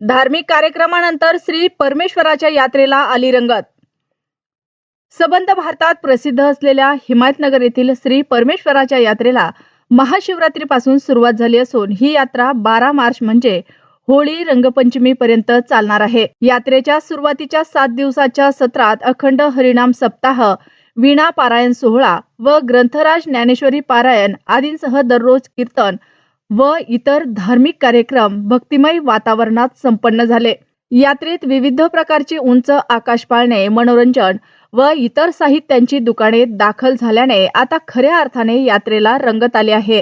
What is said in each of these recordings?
धार्मिक कार्यक्रमानंतर श्री परमेश्वराच्या यात्रेला आली रंगत. सबंध भारतात प्रसिद्ध असलेल्या हिमायतनगर येथील श्री परमेश्वराच्या यात्रेला महाशिवरात्रीपासून सुरुवात झाली असून ही यात्रा बारा मार्च म्हणजे होळी रंगपंचमी पर्यंत चालणार आहे. यात्रेच्या सुरुवातीच्या सात दिवसाच्या सत्रात अखंड हरिणाम सप्ताह वीणा पारायण सोहळा व ग्रंथराज ज्ञानेश्वरी पारायण आदींसह दररोज कीर्तन व इतर धार्मिक कार्यक्रम भक्तिमय वातावरणात संपन्न झाले. यात्रेत विविध प्रकारची उंच आकाश पाळणे मनोरंजन व इतर साहित्यांची दुकाने दाखल झाल्याने आता खऱ्या अर्थाने यात्रेला रंगत आले आहे.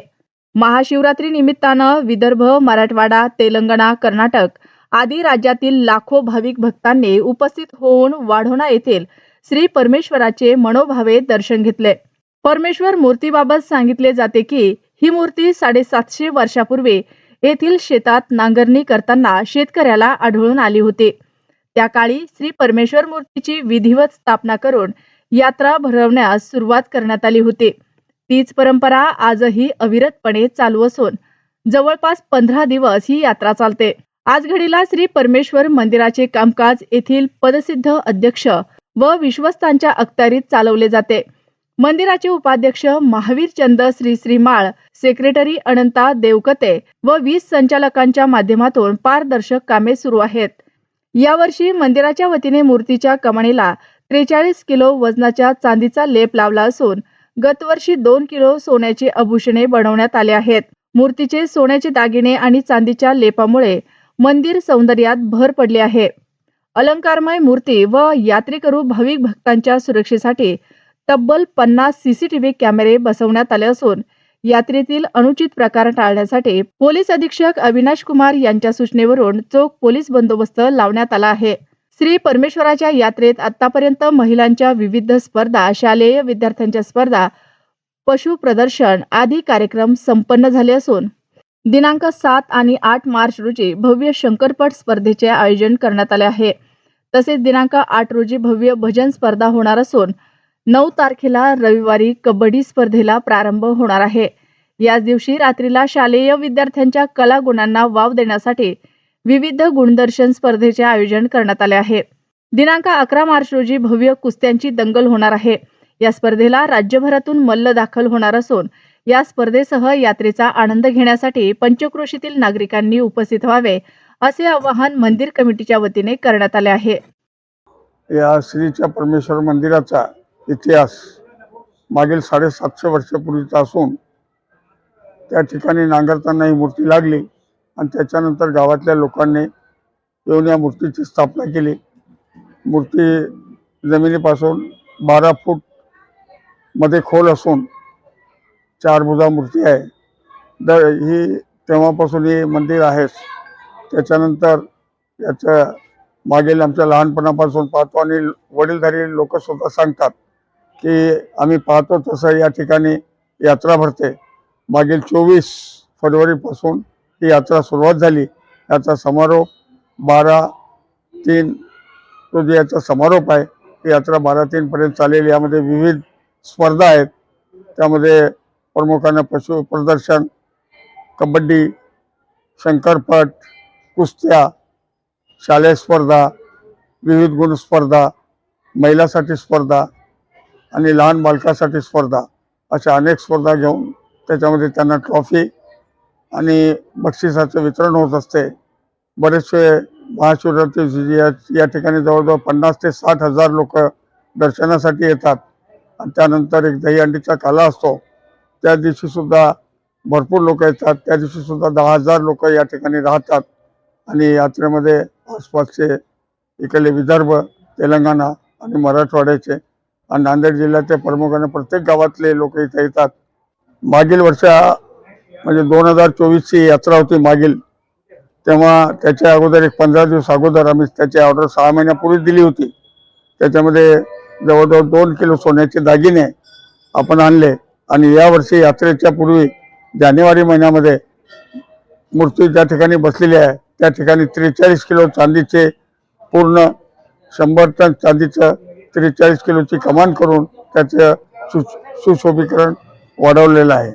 महाशिवरात्री निमित्तानं विदर्भ मराठवाडा तेलंगणा कर्नाटक आदी राज्यातील लाखो भाविक भक्तांनी उपस्थित होऊन वाढोणा येथील श्री परमेश्वराचे मनोभावे दर्शन घेतले. परमेश्वर मूर्तीबाबत सांगितले जाते की ही मूर्ती साडेसातशे वर्षापूर्वी येथील शेतात नांगरणी करताना शेतकऱ्याला आढळून आली होती. त्या काळी श्री परमेश्वर मूर्तीची विधिवत स्थापना करून यात्रा भरवण्यास सुरुवात करण्यात आली होती. तीच परंपरा आजही अविरतपणे चालू असून जवळपास पंधरा दिवस ही यात्रा चालते. आज घडीला श्री परमेश्वर मंदिराचे कामकाज येथील पदसिद्ध अध्यक्ष व विश्वस्तांच्या अखत्यारीत चालवले जाते. मंदिराचे उपाध्यक्ष महावीर चंद श्री श्रीमाळ सेक्रेटरी अनंता देवकते व वीस संचालकांच्या माध्यमातून पारदर्शक कामे सुरू आहेत. यावर्षी मंदिराच्या वतीने मूर्तीच्या कमानीला त्रेचाळीस किलो वजनाच्या चांदीचा लेप लावला असून गतवर्षी दोन किलो सोन्याची आभूषणे बनवण्यात आले आहेत. मूर्तीचे सोन्याचे दागिने आणि चांदीच्या लेपामुळे मंदिर सौंदर्यात भर पडली आहे. अलंकारमय मूर्ती व यात्रेकरू भाविक भक्तांच्या सुरक्षेसाठी तब्बल पन्नास सीसीटीव्ही कॅमेरे बसवण्यात आले असून यात्रेतील अनुचित प्रकार टाळण्यासाठी पोलीस अधीक्षक अविनाश कुमार यांच्या सूचनेवरून चोख पोलीस बंदोबस्त लावण्यात आला आहे. श्री परमेश्वराच्या यात्रेत आतापर्यंत महिलांच्या विविध स्पर्धा शालेय विद्यार्थ्यांच्या स्पर्धा पशु प्रदर्शन आदी कार्यक्रम संपन्न झाले असून दिनांक सात आणि आठ मार्च रोजी भव्य शंकरपट स्पर्धेचे आयोजन करण्यात आले आहे. तसेच दिनांक आठ रोजी भव्य भजन स्पर्धा होणार असून नऊ तारखेला रविवारी कबड्डी स्पर्धेला प्रारंभ होणार आहे. याच दिवशी रात्रीला शालेय विद्यार्थ्यांच्या कला गुणांना वाव देण्यासाठी विविध गुणदर्शन स्पर्धेचे आयोजन करण्यात आले आहे. दिनांक अकरा मार्च रोजी भव्य कुस्त्यांची दंगल होणार आहे. या स्पर्धेला राज्यभरातून मल्ल दाखल होणार असून या स्पर्धेसह यात्रेचा आनंद घेण्यासाठी पंचक्रोशीतील नागरिकांनी उपस्थित व्हावे असे आवाहन मंदिर कमिटीच्या वतीने करण्यात आले आहे. या श्रीच्या परमेश्वर मंदिराचा इतिहास मागील साडेसातशे वर्षापूर्वीचा असून त्या ठिकाणी नांगरताना ही मूर्ती लागली आणि त्याच्यानंतर गावातल्या लोकांनी येऊन या मूर्तीची स्थापना केली. मूर्ती जमिनीपासून बारा फूटमध्ये खोल असून चार भुजा मूर्ती आहे. दर ही तेव्हापासून हे मंदिर आहेच. त्याच्यानंतर याचं मागील आमच्या लहानपणापासून पाहतो आणि वडीलधारी लोकसुद्धा सांगतात. की आम्ही पाहतो तसं या ठिकाणी यात्रा भरते. मागील चोवीस फरवरीपासून ही यात्रा सुरुवात झाली. याचा समारोप बारा तीन रोजी याचा समारोप आहे. ही यात्रा बारा तीनपर्यंत चालेल यामध्ये विविध स्पर्धा आहेत. त्यामध्ये प्रमुखांना पशु प्रदर्शन कबड्डी शंकरपट कुस्त्या शालेय स्पर्धा विविध गुण स्पर्धा महिलासाठी स्पर्धा आणि लहान बालकासाठी स्पर्धा अशा अनेक स्पर्धा घेऊन त्याच्यामध्ये त्यांना ट्रॉफी आणि बक्षिसाचं वितरण होत असते. बरेचसे महाशिवरात्री या या ठिकाणी जवळजवळ पन्नास ते साठ हजार लोक दर्शनासाठी येतात. आणि त्यानंतर एक दहीहंडीचा काला असतो. त्या दिवशीसुद्धा भरपूर लोक येतात. त्या दिवशीसुद्धा दहा हजार लोक या ठिकाणी राहतात. आणि यात्रेमध्ये आसपासचे इकडले विदर्भ तेलंगणा आणि मराठवाड्याचे आणि नांदेड जिल्ह्यातल्या प्रमुखाने प्रत्येक गावातले लोक इथे येतात. मागील वर्षा म्हणजे दोन हजार चोवीसची यात्रा होती मागील. तेव्हा त्याच्या अगोदर एक पंधरा दिवस अगोदर आम्ही त्याची ऑर्डर सहा महिन्यापूर्वी दिली होती. त्याच्यामध्ये जवळजवळ दोन किलो सोन्याचे दागिने आपण आणले. आणि यावर्षी यात्रेच्या पूर्वी जानेवारी महिन्यामध्ये मूर्ती ज्या ठिकाणी बसलेली आहे त्या ठिकाणी त्रेचाळीस किलो चांदीचे पूर्ण शंभर टन चांदीचं त्रेचाळीस किलोची कमान करून त्याचं सु सुशोभीकरण वाढवलेलं आहे.